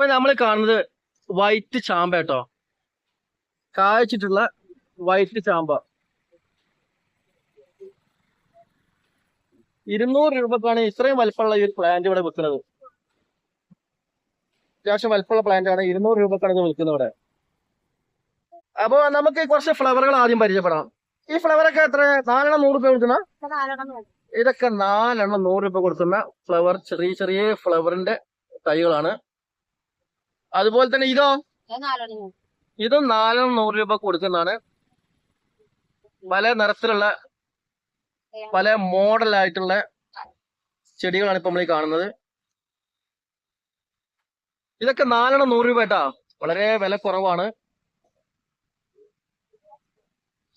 ഇപ്പൊ നമ്മൾ കാണുന്നത് വൈറ്റ് ചാമ്പ കേട്ടോ. കായച്ചിട്ടുള്ള വൈറ്റ് ചാമ്പ. ഇരുന്നൂറ് രൂപക്കാണ് ഇത്രയും വലിപ്പമുള്ള ഈ പ്ലാന്റ് ഇവിടെ വിൽക്കുന്നത്. അത്യാവശ്യം വലിപ്പമുള്ള പ്ലാന്റ് ആണ്. ഇരുന്നൂറ് രൂപക്കാണ് ഇത് വിൽക്കുന്നത് ഇവിടെ. അപ്പൊ നമുക്ക് കുറച്ച് ഫ്ലവറുകൾ ആദ്യം പരിചയപ്പെടാം. ഈ ഫ്ലവറൊക്കെ എത്ര? നാലെണ്ണം നൂറ് രൂപ കൊടുക്കുന്ന? ഇതൊക്കെ നാലെണ്ണം നൂറ് രൂപ കൊടുക്കുന്ന ഫ്ലവർ ചെറിയ ചെറിയ ഫ്ലവറിന്റെ തൈകളാണ്. അതുപോലെ തന്നെ ഇതോ ഇതും നാലെണ്ണം നൂറ് രൂപ കൊടുക്കുന്നതാണ്. പല നിറത്തിലുള്ള പല മോഡലായിട്ടുള്ള ചെടികളാണ് ഇപ്പൊ നമ്മൾ ഈ കാണുന്നത്. ഇതൊക്കെ നാലെണ്ണം നൂറ് രൂപ കേട്ടാ. വളരെ വില കുറവാണ്.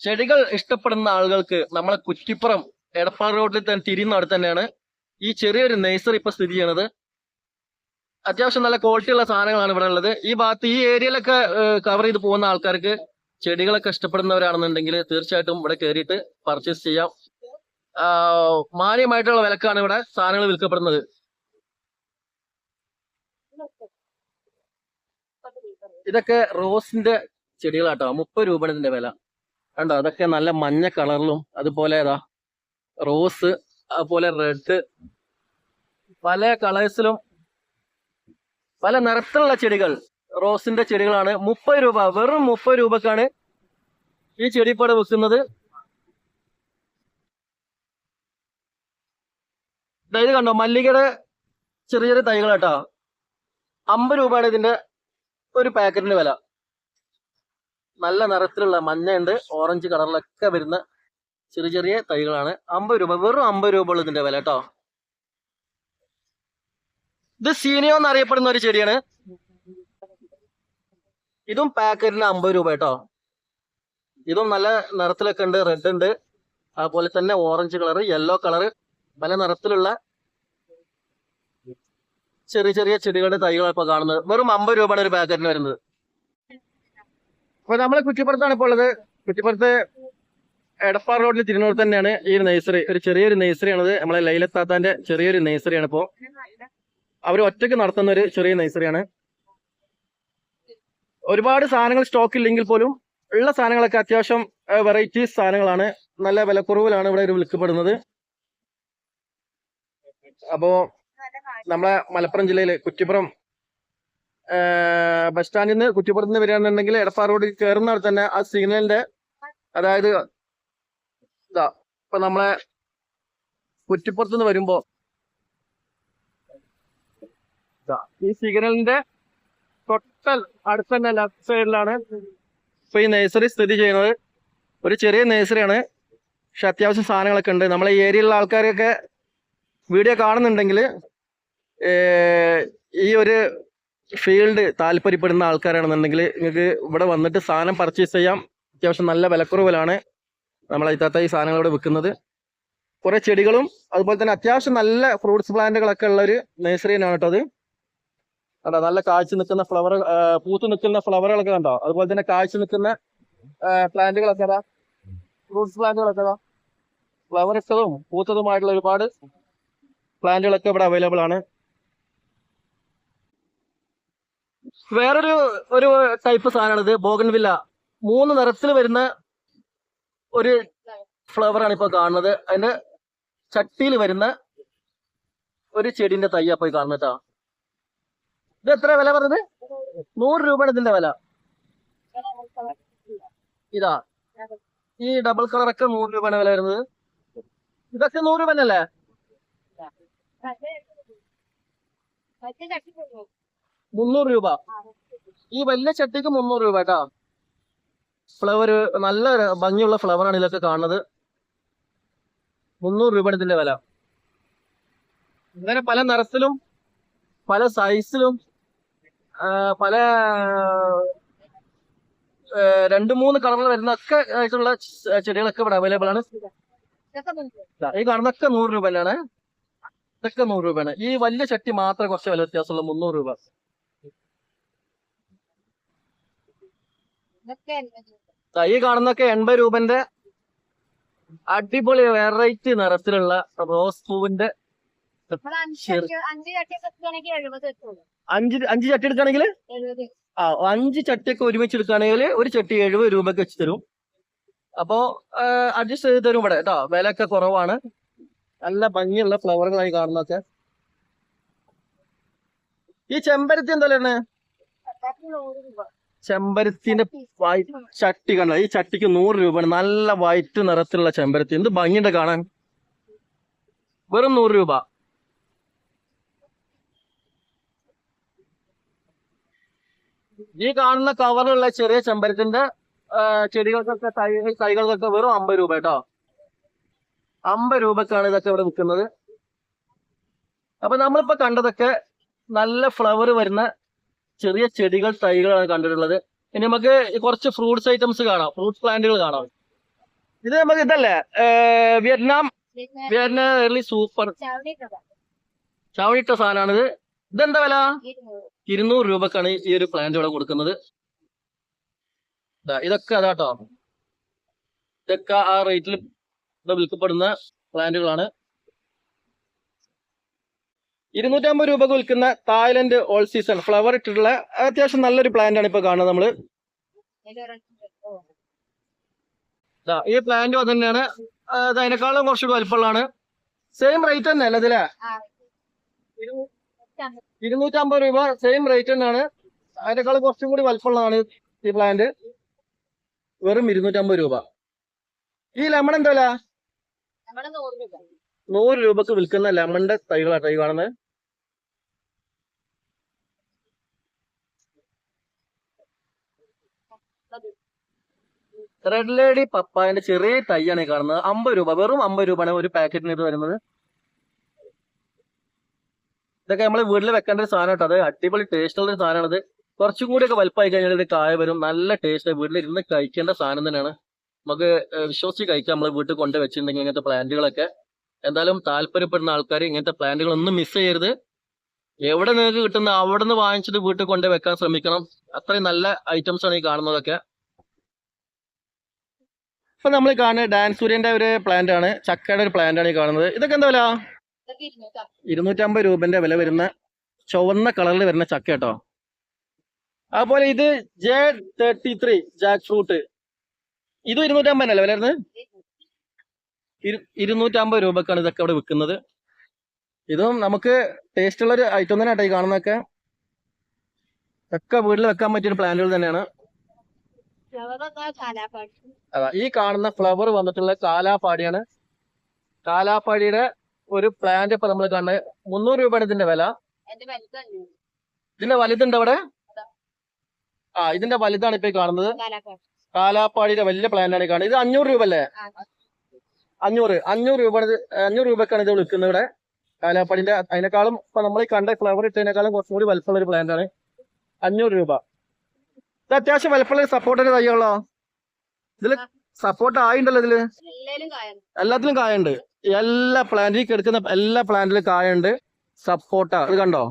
ചെടികൾ ഇഷ്ടപ്പെടുന്ന ആളുകൾക്ക് നമ്മളെ കുറ്റിപ്പുറം എടപ്പാൾ റോഡിൽ തന്നെ തിരിയുന്ന അടുത്ത് തന്നെയാണ് ഈ ചെറിയൊരു നഴ്സറി ഇപ്പൊ സ്ഥിതി ചെയ്യണത് അത്യാവശ്യം നല്ല ക്വാളിറ്റി ഉള്ള സാധനങ്ങളാണ് ഇവിടെ ഉള്ളത്. ഈ ഭാഗത്ത് ഈ ഏരിയയിലൊക്കെ കവർ ചെയ്ത് പോകുന്ന ആൾക്കാർക്ക് ചെടികളൊക്കെ ഇഷ്ടപ്പെടുന്നവരാണെന്നുണ്ടെങ്കിൽ തീർച്ചയായിട്ടും ഇവിടെ കയറിയിട്ട് പർച്ചേസ് ചെയ്യാം. മാന്യമായിട്ടുള്ള വിലക്കാണ് ഇവിടെ സാധനങ്ങൾ വിൽക്കപ്പെടുന്നത്. ഇതൊക്കെ റോസിന്റെ ചെടികളാട്ടോ. മുപ്പത് രൂപയാണ് ഇതിന്റെ വില. കണ്ടോ? അതൊക്കെ നല്ല മഞ്ഞ കളറിലും അതുപോലെ ഏതാ റോസ് അതുപോലെ റെഡ് പല കളേഴ്സിലും പല നിറത്തിലുള്ള ചെടികൾ. റോസിന്റെ ചെടികളാണ്. മുപ്പത് രൂപ വെറും മുപ്പത് രൂപക്കാണ് ഈ ചെടിപ്പട വിൽക്കുന്നത്. ഇത് കണ്ടോ? മല്ലികയുടെ ചെറിയ ചെറിയ തൈകൾ കേട്ടോ അമ്പത് രൂപയാണ് ഇതിന്റെ ഒരു പാക്കറ്റിന്റെ വില. നല്ല നിറത്തിലുള്ള മഞ്ഞയുണ്ട് ഓറഞ്ച് കളറിലൊക്കെ വരുന്ന ചെറിയ ചെറിയ തൈകളാണ്. അമ്പത് രൂപ വെറും അമ്പത് രൂപ ഉള്ളൂ ഇതിന്റെ വില കേട്ടോ. ഇത് സീനിയോ എന്നറിയപ്പെടുന്ന ഒരു ചെടിയാണ്. ഇതും പാക്കറ്റിന് അമ്പത് രൂപ കേട്ടോ. ഇതും നല്ല നിറത്തിലൊക്കെ ഉണ്ട് റെഡ് ഉണ്ട്. അതുപോലെ തന്നെ ഓറഞ്ച് കളർ യെല്ലോ കളർ പല നിറത്തിലുള്ള ചെറിയ ചെറിയ ചെടികളുടെ തൈകളാണ് ഇപ്പൊ കാണുന്നത്. വെറും അമ്പത് രൂപയാണ് ഒരു പാക്കറ്റിന് വരുന്നത്. അപ്പൊ നമ്മൾ കുറ്റിപ്പുറത്താണ് ഇപ്പോൾ ഉള്ളത്. കുറ്റിപ്പുറത്ത് എടപ്പാർ റോഡിൽ തിരുവനന്തപുരത്ത് തന്നെയാണ് ഈ ഒരു നഴ്സറി ഒരു ചെറിയൊരു നഴ്സറിയാണത് നമ്മളെ ലൈലത്താത്താന്റെ ചെറിയൊരു നഴ്സറിയാണ് ഇപ്പോ അവർ ഒറ്റയ്ക്ക് നടത്തുന്ന ഒരു ചെറിയ നഴ്സറിയാണ് ഒരുപാട് സാധനങ്ങൾ സ്റ്റോക്ക് ഇല്ലെങ്കിൽ പോലും ഉള്ള സാധനങ്ങളൊക്കെ അത്യാവശ്യം വെറൈറ്റി സാധനങ്ങളാണ്. നല്ല വിലക്കുറവിലാണ് ഇവിടെ വിൽക്കപ്പെടുന്നത്. അപ്പോ നമ്മളെ മലപ്പുറം ജില്ലയിൽ കുറ്റിപ്പുറം ബസ് സ്റ്റാൻഡിൽ നിന്ന് കുറ്റിപ്പുറത്ത് നിന്ന് വരികയാണെന്നുണ്ടെങ്കിൽ എടപ്പാർ റോഡിൽ കയറുന്ന തന്നെ ആ സിഗ്നലിന്റെ അതായത് ഇതാ ഇപ്പൊ നമ്മളെ കുറ്റിപ്പുറത്ത് നിന്ന് വരുമ്പോ ഈ സിഗ്നലിന്റെ തൊട്ടൽ അടുത്ത തന്നെ ലെഫ്റ്റ് സൈഡിലാണ്. ഇപ്പൊ ഈ നഴ്സറി സ്ഥിതി ചെയ്യുന്നത് ഒരു ചെറിയ നഴ്സറിയാണ് പക്ഷെ അത്യാവശ്യം സാധനങ്ങളൊക്കെ ഉണ്ട്. നമ്മളെ ഏരിയയിലുള്ള ആൾക്കാരൊക്കെ വീഡിയോ കാണുന്നുണ്ടെങ്കിൽ ഈ ഒരു ഫീൽഡ് താല്പര്യപ്പെടുന്ന ആൾക്കാരാണെന്നുണ്ടെങ്കിൽ നിങ്ങൾക്ക് ഇവിടെ വന്നിട്ട് സാധനം പർച്ചേസ് ചെയ്യാം. അത്യാവശ്യം നല്ല വിലക്കുറവിലാണ് നമ്മളെ ഇത്താത്ത ഈ സാധനങ്ങൾ ഇവിടെ വിൽക്കുന്നത്. കുറെ ചെടികളും അതുപോലെ തന്നെ അത്യാവശ്യം നല്ല ഫ്രൂട്ട്സ് പ്ലാന്റുകളൊക്കെ ഉള്ള ഒരു നഴ്സറിയാണ് കേട്ടോ അത്. കണ്ടോ? നല്ല കാഴ്ച നിൽക്കുന്ന ഫ്ലവർ പൂത്ത് നിൽക്കുന്ന ഫ്ലവറുകളൊക്കെ കണ്ടോ? അതുപോലെ തന്നെ കാഴ്ച നിൽക്കുന്ന പ്ലാന്റുകളൊക്കെ അതാ ഫ്രൂട്ട്സ് പ്ലാന്റുകളൊക്കെ അതാ ഫ്ലവർ ഇട്ടതും പൂത്തതുമായിട്ടുള്ള ഒരുപാട് പ്ലാന്റുകളൊക്കെ ഇവിടെ അവൈലബിൾ ആണ്. വേറൊരു ഒരു ടൈപ്പ് സാധനമാണ് ഇത് ബോഗൻവില്ല മൂന്ന് നിറത്തിൽ വരുന്ന ഒരു ഫ്ലവറാണ് ഇപ്പൊ കാണുന്നത്. അതിന്റെ ചട്ടിയിൽ വരുന്ന ഒരു ചെടിന്റെ തയ്യാ പോയി കാണുന്നട്ടാ ഇത് എത്ര വില പറഞ്ഞത്? നൂറ് രൂപയാണ് ഇതിന്റെ വില. ഇതാ. ഈ ഡബിൾ കളറൊക്കെ നൂറ് രൂപയാണ് വില വരുന്നത്. ഇതൊക്കെ നൂറ് രൂപ തന്നെയല്ലേ മുന്നൂറ് രൂപ. ഈ വലിയ ചട്ടിക്ക് മുന്നൂറ് രൂപ കേട്ടാ. ഫ്ലവർ നല്ല ഭംഗിയുള്ള ഫ്ലവർ ആണ് ഇതിലൊക്കെ കാണുന്നത്. മുന്നൂറ് രൂപയാണ് ഇതിന്റെ വില. ഇങ്ങനെ പല നിറത്തിലും പല സൈസിലും പല രണ്ടു മൂന്ന് കളറിൽ വരുന്ന ഒക്കെ ആയിട്ടുള്ള ചെടികളൊക്കെ ഇവിടെ അവൈലബിൾ ആണ്. ഈ കാണുന്നൊക്കെ നൂറ് രൂപ തന്നെയാണ് ഇതൊക്കെ നൂറ് രൂപയാണ്. ഈ വലിയ ചട്ടി മാത്രമേ കുറച്ച് വില വ്യത്യാസമുള്ള മുന്നൂറ് രൂപ. ഈ കാണുന്നൊക്കെ എൺപത് രൂപന്റെ അടിപൊളി വെറൈറ്റി നിറത്തിലുള്ള റോസ് പൂവിന്റെ അഞ്ച് അഞ്ച് ചട്ടി എടുക്കുകയാണെങ്കിൽ? ആ അഞ്ച് ചട്ടിയൊക്കെ ഒരുമിച്ച് എടുക്കുകയാണെങ്കിൽ ഒരു ചട്ടി എഴുപത് രൂപയ്ക്ക് വെച്ച് തരും. അപ്പോ അഡ്ജസ്റ്റ് ചെയ്ത് തരും ഇവിടെ. കേട്ടോ വിലയൊക്കെ കുറവാണ്. നല്ല ഭംഗിയുള്ള ഫ്ലവറുകളായി കാണുന്നൊക്കെ ഈ ചെമ്പരത്തി എന്താ പറയുന്നത് ചട്ടിക്ക് രൂപ. ചെമ്പരത്തിന്റെ ചട്ടി കണ്ടോ? ഈ ചട്ടിക്ക് നൂറ് രൂപയാണ്. നല്ല വൈറ്റ് നിറത്തിലുള്ള ചെമ്പരത്തി. എന്ത് ഭംഗിയുണ്ട് കാണാൻ? വെറും നൂറ് രൂപ. ഈ കാണുന്ന കവറിലുള്ള ചെറിയ ചെമ്പരത്തിന്റെ ചെടികൾക്കൊക്കെ തൈ തൈകൾക്കൊക്കെ വെറും അമ്പത് രൂപ കേട്ടോ. അമ്പത് രൂപക്കാണ് ഇതൊക്കെ ഇവിടെ വിൽക്കുന്നത്. അപ്പൊ നമ്മളിപ്പോ കണ്ടതൊക്കെ നല്ല ഫ്ലവർ വരുന്ന ചെറിയ ചെടികൾ തൈകളാണ് കണ്ടിട്ടുള്ളത്. ഇനി നമുക്ക് കുറച്ച് ഫ്രൂട്ട്സ് ഐറ്റംസ് കാണാം. ഫ്രൂട്ട്സ് പ്ലാന്റുകൾ കാണാം. ഇത് നമുക്ക് ഇതല്ലേ? Vietnam Vietnam. സൂപ്പർ ചവിട്ട ചവണിട്ട സാധനമാണിത്. ഇതെന്താ വില? ഇരുന്നൂറ് രൂപക്കാണ് ഈ ഒരു പ്ലാന്റ് ഇവിടെ കൊടുക്കുന്നത്. ഇതൊക്കെ അതാട്ടോ. ഇതൊക്കെ ആ റേറ്റിൽ ഇവിടെ വിൽക്കപ്പെടുന്ന പ്ലാന്റുകളാണ് ഇരുന്നൂറ്റമ്പത് രൂപക്ക് വിൽക്കുന്ന തായ്ലൻഡ് ഓൾ സീസൺ ഫ്ലവർ ഇട്ടിട്ടുള്ള അത്യാവശ്യം നല്ലൊരു പ്ലാന്റ് ആണ് ഇപ്പൊ കാണുന്നത് നമ്മൾ. ഈ പ്ലാന്റ് അത് തന്നെയാണ്. അതിനേക്കാളും കുറച്ചുകൂടി വലിപ്പമുള്ളതാണ്. സെയിം റേറ്റ് തന്നെ അല്ലേ ഇതിലെ ഇരുന്നൂറ്റമ്പത് രൂപ സെയിം റേറ്റ് തന്നെയാണ്. അതിനേക്കാൾ കുറച്ചും കൂടി വലിപ്പമുള്ളതാണ് ഈ പ്ലാന്റ് വെറും ഇരുന്നൂറ്റമ്പത് രൂപ. ഈ ലെമൺ എന്താ വില നമ്മുടെ നൂറ് രൂപ. നൂറ് രൂപക്ക് വിൽക്കുന്ന ലെമണിന്റെ തൈകളാണ് തൈ കാണുന്നത് റെഡ് ലേഡി പപ്പായന്റെ ചെറിയ തൈയാണ് കാണുന്നത്. അമ്പത് രൂപ വെറും അമ്പത് രൂപയാണ് ഒരു പാക്കറ്റിന് ഇത് വരുന്നത്. ഇതൊക്കെ നമ്മൾ വീട്ടിൽ വെക്കേണ്ട ഒരു സാധനം അത് അടിപൊളി ടേസ്റ്റ് ഉള്ള ഒരു സാധനമാണത്. കുറച്ചും കൂടി ഒക്കെ വലുപ്പമായി കഴിഞ്ഞാൽ ഇത് കായ വരും. നല്ല ടേസ്റ്റ് വീട്ടിൽ ഇരുന്ന് കഴിക്കേണ്ട സാധനം തന്നെയാണ്. നമുക്ക് വിശ്വസിച്ച് കഴിക്കാം. നമ്മൾ വീട്ടിൽ കൊണ്ട് വെച്ചിട്ടുണ്ടെങ്കിൽ ഇങ്ങനത്തെ പ്ലാന്റുകളൊക്കെ. എന്തായാലും താല്പര്യപ്പെടുന്ന ആൾക്കാർ ഇങ്ങനത്തെ പ്ലാന്റുകൾ ഒന്നും മിസ് ചെയ്യരുത്. എവിടെ നിങ്ങൾക്ക് കിട്ടുന്ന അവിടെ നിന്ന് വാങ്ങിച്ചിട്ട് വീട്ടിൽ കൊണ്ട് വെക്കാൻ ശ്രമിക്കണം. അത്രയും നല്ല ഐറ്റംസ് ആണ് ഈ കാണുന്നതൊക്കെ. ഇപ്പൊ നമ്മൾ കാണുന്നത് ഡാൻസൂര്യന്റെ ഒരു പ്ലാന്റ് ആണ്. ചക്കയുടെ ഒരു പ്ലാന്റ് ആണ് ഈ കാണുന്നത്. ഇതൊക്കെ എന്താ വില? ഇരുന്നൂറ്റമ്പത് രൂപന്റെ വില വരുന്ന ചുവന്ന കളറിൽ വരുന്ന ചക്ക കേട്ടോ. അതുപോലെ ഇത് J thirty three jack fruit ഇത് ഇരുന്നൂറ്റമ്പതിനല്ലേ അല്ലേ വരുന്നത് ഇരു- ഇരുന്നൂറ്റമ്പത് രൂപക്കാണ് ഇതൊക്കെ അവിടെ വിൽക്കുന്നത്. ഇതും നമുക്ക് ടേസ്റ്റ് ഉള്ള ഒരു ഐറ്റം തന്നെ കേട്ടോ ഈ കാണുന്നതൊക്കെ. ഒക്കെ വീട്ടിൽ വെക്കാൻ പറ്റിയ പ്ലാന്റുകൾ തന്നെയാണ്. അതാ ഈ കാണുന്ന ഫ്ലവർ വന്നിട്ടുള്ള കാലാപ്പാടിയാണ്. കാലാപ്പാടിയുടെ ഒരു പ്ലാന്റ് ഇപ്പൊ നമ്മൾ കാണുന്നത് മുന്നൂറ് രൂപയാണ് ഇതിന്റെ വില. ഇതിന്റെ വലുതുണ്ട് അവിടെ? ആ ഇതിന്റെ വലുതാണ് ഇപ്പൊ കാണുന്നത്. കാലാപ്പാടി. കാലാപ്പാടിയുടെ വലിയ പ്ലാന്റ് ആണ് കാണുന്നത്. ഇത് അഞ്ഞൂറ് രൂപ അല്ലേ? അഞ്ഞൂറ്. അഞ്ഞൂറ് രൂപ അഞ്ഞൂറ് രൂപക്കാണ് ഇത് വിൽക്കുന്നത് ഇവിടെ. കാലാപ്പാടിന്റെ അതിനേക്കാളും ഇപ്പൊ നമ്മൾ കണ്ട ഫ്ലവർ ഇട്ടതിനേക്കാളും കുറച്ചും കൂടി വലുപ്പമുള്ള ഒരു പ്ലാന്റ് ആണ്. അഞ്ഞൂറ് രൂപ. ഇത് അത്യാവശ്യം വലുപ്പമുള്ള സപ്പോർട്ടിന്റെ തയ്യാളോ ഇതിൽ സപ്പോർട്ട് ആയിണ്ടല്ലോ ഇതിൽ? എല്ലാത്തിലും കായുണ്ട്. എല്ലാ പ്ലാന്റിൽ കിടക്കുന്ന എല്ലാ പ്ലാന്റിലും കായുണ്ട്. സപ്പോർട്ട അത് കണ്ടോ?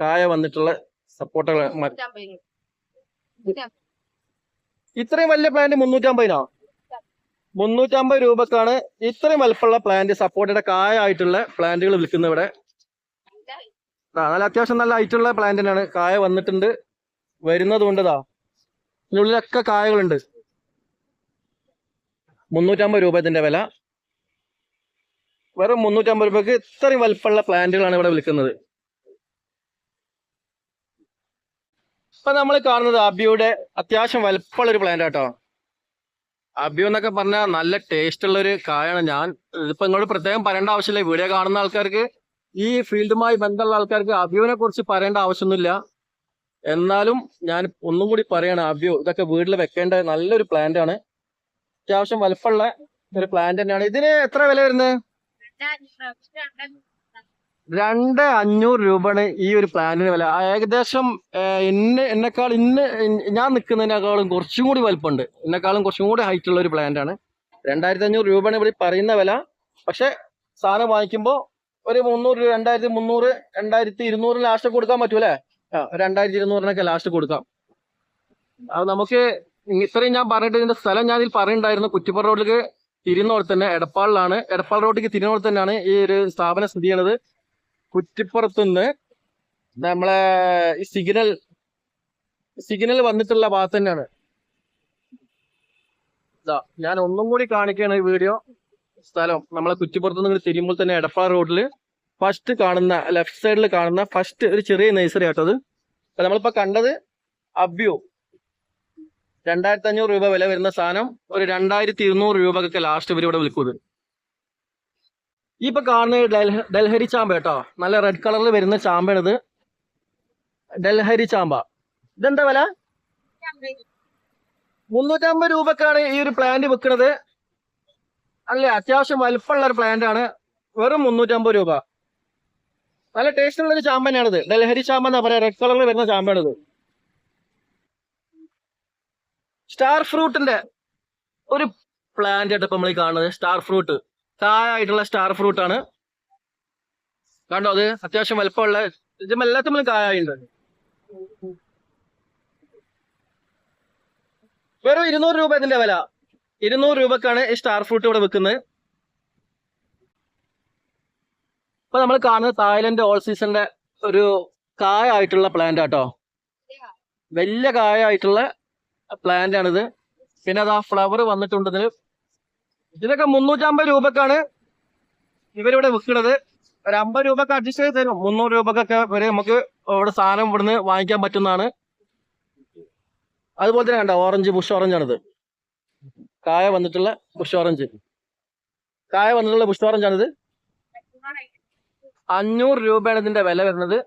കായ വന്നിട്ടുള്ള സപ്പോർട്ട. ഇത്രയും വലിയ പ്ലാന്റ് മുന്നൂറ്റമ്പതിനോ? മുന്നൂറ്റമ്പത് രൂപക്കാണ് ഇത്രയും വലുപ്പമുള്ള പ്ലാന്റ് സപ്പോർട്ടയുടെ കായ ആയിട്ടുള്ള പ്ലാന്റുകൾ വിൽക്കുന്നത് ഇവിടെ. നല്ല അത്യാവശ്യം നല്ല ഹൈറ്റുള്ള പ്ലാന്റ് തന്നെയാണ്. കായ വന്നിട്ടുണ്ട്. വരുന്നത് കൊണ്ടതാ ഇതിനുള്ളിലൊക്കെ കായകളുണ്ട്. മുന്നൂറ്റമ്പത് രൂപ ഇതിന്റെ വില. വെറും മുന്നൂറ്റമ്പത് രൂപക്ക് ഇത്രയും വലുപ്പമുള്ള പ്ലാന്റുകളാണ് ഇവിടെ വിൽക്കുന്നത്. ഇപ്പൊ നമ്മൾ കാണുന്നത് അബിയുടെ അത്യാവശ്യം വലിപ്പമുള്ള ഒരു പ്ലാന്റ് കേട്ടോ അബിയു എന്നൊക്കെ പറഞ്ഞാൽ നല്ല ടേസ്റ്റ് ഉള്ള ഒരു കായാണ്. ഞാൻ ഇതിപ്പോ നിങ്ങളോട് പ്രത്യേകം പറയേണ്ട ആവശ്യമില്ല. വീഡിയോ കാണുന്ന ആൾക്കാർക്ക് ഈ ഫീൽഡുമായി ബന്ധമുള്ള ആൾക്കാർക്ക് അബിയുവിനെ കുറിച്ച് പറയേണ്ട ആവശ്യമൊന്നുമില്ല. എന്നാലും ഞാൻ ഒന്നും കൂടി പറയണം അബിയു ഇതൊക്കെ വീട്ടിൽ വെക്കേണ്ട നല്ലൊരു പ്ലാന്റ് ആണ്. അത്യാവശ്യം വലുപ്പമുള്ള ഒരു പ്ലാന്റ് തന്നെയാണ്. ഇതിന് എത്ര വില വരുന്നത്? രണ്ട് അഞ്ഞൂറ് രൂപയാണ് ഈ ഒരു പ്ലാനിന് വില. ഏകദേശം ഇന്ന് എന്നെ എന്നെക്കാൾ ഇന്ന് ഞാൻ നിൽക്കുന്നതിനേക്കാളും കുറച്ചും കൂടി വലുപ്പമുണ്ട്. എന്നെക്കാളും കുറച്ചും കൂടി ഹൈറ്റ് ഉള്ള ഒരു പ്ലാന്റ് ആണ്. രണ്ടായിരത്തി അഞ്ഞൂറ് രൂപയാണ് ഇവിടെ പറയുന്ന വില. പക്ഷെ സാധനം വാങ്ങിക്കുമ്പോൾ ഒരു മുന്നൂറ് രൂപ രണ്ടായിരത്തി മുന്നൂറ് രണ്ടായിരത്തി ഇരുന്നൂറ് ലാസ്റ്റ് കൊടുക്കാൻ പറ്റൂലേ ആ രണ്ടായിരത്തി ഇരുന്നൂറിനൊക്കെ ലാസ്റ്റ് കൊടുക്കാം. അത് നമുക്ക് ഇത്രയും ഞാൻ പറഞ്ഞിട്ട് ഇതിന്റെ സ്ഥലം ഞാൻ പറയുന്നുണ്ടായിരുന്നു. കുറ്റിപ്പുറ റോഡിലേക്ക് തിരിയുന്നോട് തന്നെ എടപ്പാളിലാണ്. എടപ്പാൾ റോഡിലേക്ക് തിരുനോട് തന്നെയാണ് ഈ ഒരു സ്ഥാപനം സ്ഥിതി ചെയ്യുന്നത്. കുറ്റിപ്പുറത്തുനിന്ന് നമ്മളെ ഈ സിഗ്നൽ സിഗ്നൽ വന്നിട്ടുള്ള ഭാഗത്ത് തന്നെയാണ്. ഞാൻ ഒന്നും കൂടി കാണിക്കുകയാണ് ഈ വീഡിയോ സ്ഥലം. നമ്മളെ കുറ്റിപ്പുറത്ത് നിന്ന് തിരുമ്പോൾ തന്നെ എടപ്പാൾ റോഡിൽ ഫസ്റ്റ് കാണുന്ന ലെഫ്റ്റ് സൈഡിൽ കാണുന്ന ഫസ്റ്റ് ഒരു ചെറിയ നഴ്സറി ആട്ടത് അപ്പൊ നമ്മളിപ്പോ കണ്ടത് അബ്യു. രണ്ടായിരത്തി അഞ്ഞൂറ് രൂപ വില വരുന്ന സാധനം ഒരു രണ്ടായിരത്തി ഇരുന്നൂറ് രൂപക്കൊക്കെ ലാസ്റ്റ് ഇവർ ഇവിടെ വിൽക്കുന്നത് ഈ ഇപ്പൊ കാണുന്നത് ഡൽഹ- ഡൽഹരി ചാമ്പ കേട്ടോ. നല്ല റെഡ് കളറിൽ വരുന്ന ചാമ്പയാണിത് ഡൽഹരി ചാമ്പ. ഇതെന്താ വില? മുന്നൂറ്റമ്പത് രൂപക്കാണ് ഈ ഒരു പ്ലാന്റ് വിൽക്കുന്നത് അല്ലെ അത്യാവശ്യം വലിപ്പമുള്ള ഒരു പ്ലാന്റ് ആണ്. വെറും മുന്നൂറ്റമ്പത് രൂപ. നല്ല ടേസ്റ്റ് ഉള്ള ഒരു ചാമ്പ തന്നെയാണിത്. ഡൽഹരി ചാമ്പ എന്നാ പറയാ? റെഡ് കളറിൽ വരുന്ന ചാമ്പയാണിത്. സ്റ്റാർ ഫ്രൂട്ടിന്റെ ഒരു പ്ലാന്റ് ആയിട്ട് ഇപ്പൊ നമ്മൾ കാണുന്നത് സ്റ്റാർ ഫ്രൂട്ട് കായായിട്ടുള്ള സ്റ്റാർ ഫ്രൂട്ട് ആണ്. കണ്ടോ അത്? അത്യാവശ്യം വലുപ്പമുള്ള ഇതിന് എല്ലാത്തിനും കായുണ്ട് വെറും ഇരുന്നൂറ് രൂപ ഇതിന്റെ വില. ഇരുന്നൂറ് രൂപക്കാണ് ഈ സ്റ്റാർ ഫ്രൂട്ട് ഇവിടെ വെക്കുന്നത് ഇപ്പൊ നമ്മൾ കാണുന്നത് തായ്ലൻഡ് ഓൾ സീസണിന്റെ ഒരു കായ ആയിട്ടുള്ള പ്ലാന്റ് ആട്ടോ വലിയ കായ ആയിട്ടുള്ള പ്ലാന്റ് ആണിത്. പിന്നെ അത് ആ ഫ്ലവർ വന്നിട്ടുണ്ട് ഇതിന് ഇതിനൊക്കെ മുന്നൂറ്റമ്പത് രൂപക്കാണ് ഇവരിവിടെ വിൽക്കുന്നത് ഒരു അമ്പത് രൂപക്ക് അഡ്ജസ്റ്റ് ചെയ്ത് തരും. മുന്നൂറ് രൂപക്കൊക്കെ വരെ നമുക്ക് ഇവിടെ സാധനം ഇവിടുന്ന് വാങ്ങിക്കാൻ പറ്റുന്നതാണ്. അതുപോലെ തന്നെ കണ്ട ഓറഞ്ച് ബുഷ് ഓറഞ്ച് ആണിത്. കായ വന്നിട്ടുള്ള ബുഷ് ഓറഞ്ച് കായ വന്നിട്ടുള്ള ബുഷ് ഓറഞ്ച് ആണിത്. അഞ്ഞൂറ് രൂപയാണ് ഇതിന്റെ വില വരുന്നത്.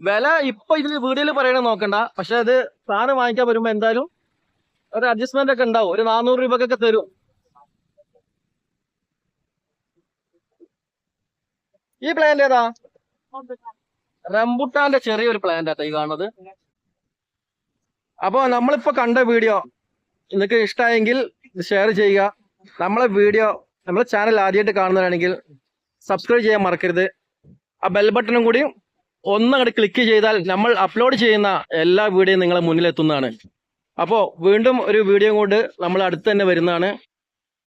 വില ഇപ്പൊ ഇതിൽ വീഡിയോയിൽ പറയണ നോക്കണ്ട. പക്ഷെ അത് സാധനം വാങ്ങിക്കാൻ വരുമ്പോ എന്തായാലും ഒരു അഡ്ജസ്റ്റ്മെന്റ് ഒക്കെ ഉണ്ടാവും. ഒരു നാനൂറ് രൂപക്കൊക്കെ തരും. ഈ പ്ലാന്റ് ഏതാ? റംബുട്ടാന്റെ ചെറിയൊരു പ്ലാന്റ് ആട്ടോ ഈ കാണുന്നത്. അപ്പോ നമ്മളിപ്പോ കണ്ട വീഡിയോ നിങ്ങൾക്ക് ഇഷ്ടമായെങ്കിൽ ഷെയർ ചെയ്യുക. നമ്മളെ വീഡിയോ നമ്മളെ ചാനൽ ആദ്യമായിട്ട് കാണുന്നതാണെങ്കിൽ സബ്സ്ക്രൈബ് ചെയ്യാൻ മറക്കരുത്. ആ ബെൽ ബട്ടണും കൂടി ഒന്നങ്ങോട്ട് ക്ലിക്ക് ചെയ്താൽ നമ്മൾ അപ്ലോഡ് ചെയ്യുന്ന എല്ലാ വീഡിയോയും നിങ്ങളെ മുന്നിൽ എത്തുന്നതാണ് അപ്പോൾ വീണ്ടും ഒരു വീഡിയോ കൊണ്ട് നമ്മൾ അടുത്ത് തന്നെ വരുന്നതാണ്.